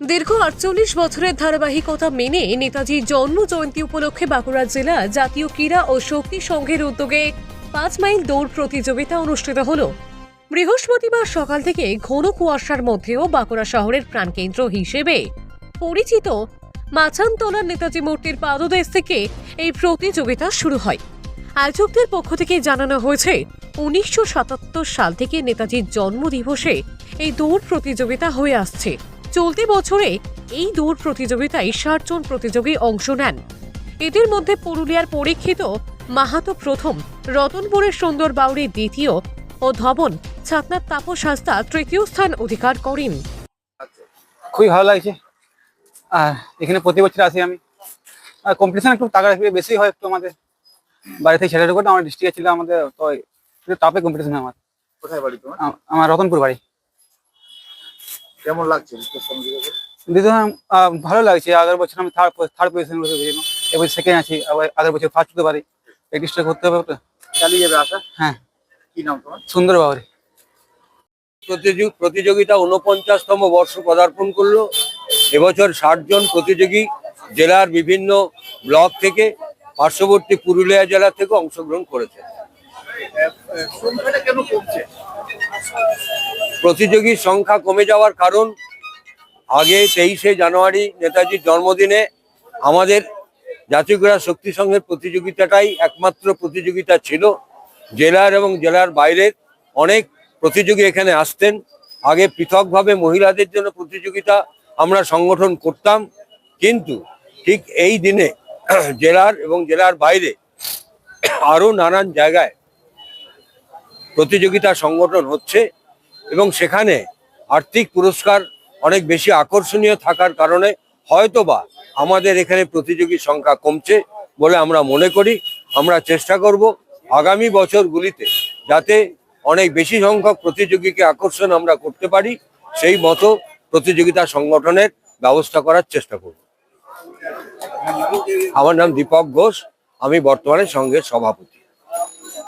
দীর্ঘ আটচল্লিশ বছরের ধারাবাহিকতা মেনে নেতাজির জন্ম জয়ন্তী উপলক্ষে বাঁকুড়া জেলা জাতীয় ক্রীড়া ও শক্তি সংঘের উদ্যোগে পাঁচ মাইল দৌড় প্রতিযোগিতা অনুষ্ঠিত হল। বৃহস্পতিবার সকাল থেকে ঘন কুয়াশার মধ্যেও বাঁকুড়া শহরের প্রাণকেন্দ্র হিসেবে পরিচিত মাছানতলার নেতাজি মূর্তির পাদদেশ থেকে এই প্রতিযোগিতা শুরু হয়। আয়োজকদের পক্ষ থেকে জানানো হয়েছে, উনিশশো সাতাত্তর সাল থেকে নেতাজির জন্মদিবসে এই দৌড় প্রতিযোগিতা হয়ে আসছে। চলতি বছরে এই দৌড় প্রতিযোগিতায় ষাট জন প্রতিযোগী অংশ নেন। এদের মধ্যে পুরুলিয়ার পরীক্ষিত মাহাতো প্রথম রতনপুরের সুন্দর বাউরি দ্বিতীয় ও ধবন ছাতনার তাপস হাস্তা তৃতীয় স্থান অধিকার করেন। খুবই ভালো লাগছে। আর এখানে প্রতি বছর আসি আমি। আর কম্পিটিশন একটু টাকা একটু বেশি হয় একটু আমাদের বাড়ি থেকে ছেলেটা করে আমার ডিস্ট্রিক্টে ছিল আমাদের তো একটু টাপে কম্পিটিশন আমার। কোথায় বাড়ি তোমার? আমার রতনপুর বাড়ি। কেমন লাগছে দিদি ভালো লাগছে। আগের বছর আমি থার্ড থার্ড পজিশন এবার সেকেন্ড আছি। আবার আগের বছর ফার্স্ট হতে পারি। প্র্যাকটিসটা করতে হবে তো। চালিয়ে যাবে আশা? হ্যাঁ। কি নাম তোমার? সুন্দর বাবুরি। প্রতিযোগিতা উনপঞ্চাশতম বর্ষ পদার্পণ করল। এবছর ষাট জন প্রতিযোগী জেলার বিভিন্ন ব্লক থেকে পার্শ্ববর্তী পুরুলিয়া জেলা থেকে অংশগ্রহণ করেছে। সংখ্যাটা কেন কমছে? প্রতিযোগীর সংখ্যা কমে যাওয়ার কারণ আগে তেইশে জানুয়ারি নেতাজির জন্মদিনে আমাদের জাতীয় ক্রীড়া শক্তি সংঘের প্রতিযোগিতাটাই একমাত্র প্রতিযোগিতা ছিল। জেলার এবং জেলার বাইরের অনেক প্রতিযোগী এখানে আসতেন। আগে পৃথকভাবে মহিলাদের জন্য প্রতিযোগিতা আমরা সংগঠন করতাম। কিন্তু ঠিক এই দিনে জেলার এবং জেলার বাইরে আরও নানান জায়গায় প্রতিযোগিতা সংগঠন হচ্ছে। এবং সেখানে আর্থিক পুরস্কার অনেক বেশি আকর্ষণীয় থাকার কারণে হয়তোবা আমাদের এখানে প্রতিযোগীর সংখ্যা কমছে বলে আমরা মনে করি। আমরা চেষ্টা করব আগামী বছরগুলিতে যাতে অনেক বেশি সংখ্যক প্রতিযোগীকে আকর্ষণ আমরা করতে পারি, সেই মতো প্রতিযোগিতা সংগঠনের ব্যবস্থা করার চেষ্টা করব। আমার নাম দীপক ঘোষ, আমি বর্তমানে সংঘের সভাপতি।